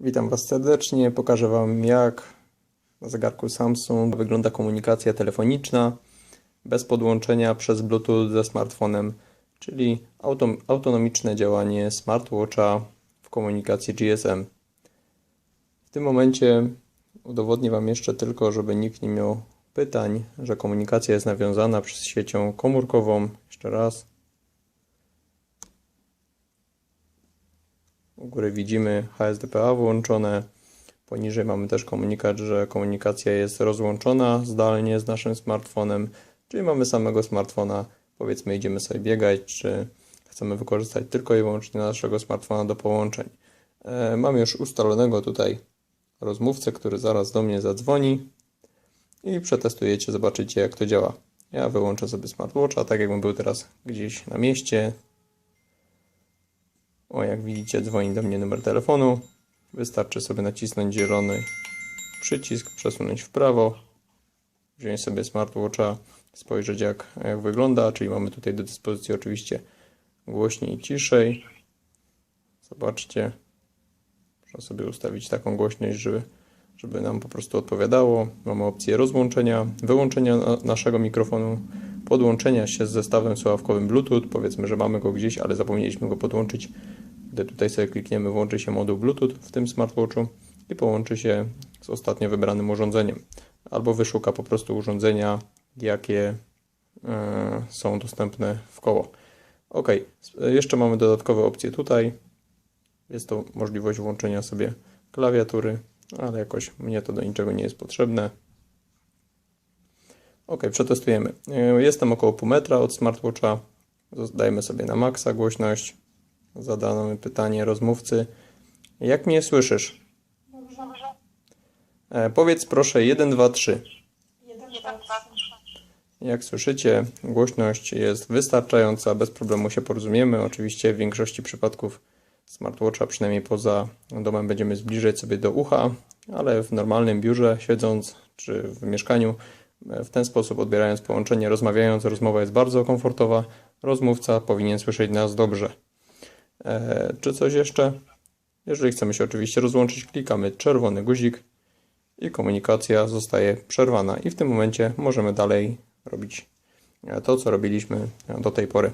Witam Was serdecznie. Pokażę Wam, jak na zegarku Samsung wygląda komunikacja telefoniczna bez podłączenia przez Bluetooth ze smartfonem, czyli auto, autonomiczne działanie smartwatcha w komunikacji GSM. W tym momencie udowodnię Wam jeszcze tylko, żeby nikt nie miał pytań, że komunikacja jest nawiązana przez siecią komórkową. Jeszcze raz. U góry widzimy HSDPA włączone. Poniżej mamy też komunikat, że komunikacja jest rozłączona zdalnie z naszym smartfonem, czyli mamy samego smartfona. Powiedzmy, idziemy sobie biegać, czy chcemy wykorzystać tylko i wyłącznie naszego smartfona do połączeń. E, Mam już ustalonego tutaj rozmówcę, który zaraz do mnie zadzwoni i przetestujecie, zobaczycie jak to działa. Ja wyłączę sobie smartwatcha, tak jakbym był teraz gdzieś na mieście, o, jak widzicie, dzwoni do mnie numer telefonu. Wystarczy sobie nacisnąć zielony przycisk, przesunąć w prawo, wziąć sobie smartwatcha, spojrzeć jak, jak wygląda, czyli mamy tutaj do dyspozycji oczywiście głośniej i ciszej. Zobaczcie, można sobie ustawić taką głośność, żeby, żeby nam po prostu odpowiadało. Mamy opcję rozłączenia, wyłączenia na- naszego mikrofonu, podłączenia się z zestawem słuchawkowym Bluetooth. Powiedzmy, że mamy go gdzieś, ale zapomnieliśmy go podłączyć. Gdy tutaj sobie klikniemy, włączy się moduł Bluetooth w tym smartwatchu i połączy się z ostatnio wybranym urządzeniem. Albo wyszuka po prostu urządzenia, jakie e, są dostępne w koło. Ok, jeszcze mamy dodatkowe opcje tutaj. Jest to możliwość włączenia sobie klawiatury, ale jakoś mnie to do niczego nie jest potrzebne. Ok, przetestujemy. E, Jestem około pół metra od smartwatcha. Dajmy sobie na maksa głośność. Zadano pytanie rozmówcy. Jak mnie słyszysz? Dobrze. Powiedz proszę 1, 2, 3. Jeden, dwa, trzy. Jak słyszycie, głośność jest wystarczająca, bez problemu się porozumiemy. Oczywiście w większości przypadków smartwatcha, przynajmniej poza domem, będziemy zbliżać sobie do ucha, ale w normalnym biurze, siedząc czy w mieszkaniu, w ten sposób odbierając połączenie, rozmawiając, rozmowa jest bardzo komfortowa. Rozmówca powinien słyszeć nas dobrze. E, czy coś jeszcze? Jeżeli chcemy się oczywiście rozłączyć, klikamy czerwony guzik i komunikacja zostaje przerwana. I w tym momencie możemy dalej robić e, to, co robiliśmy do tej pory.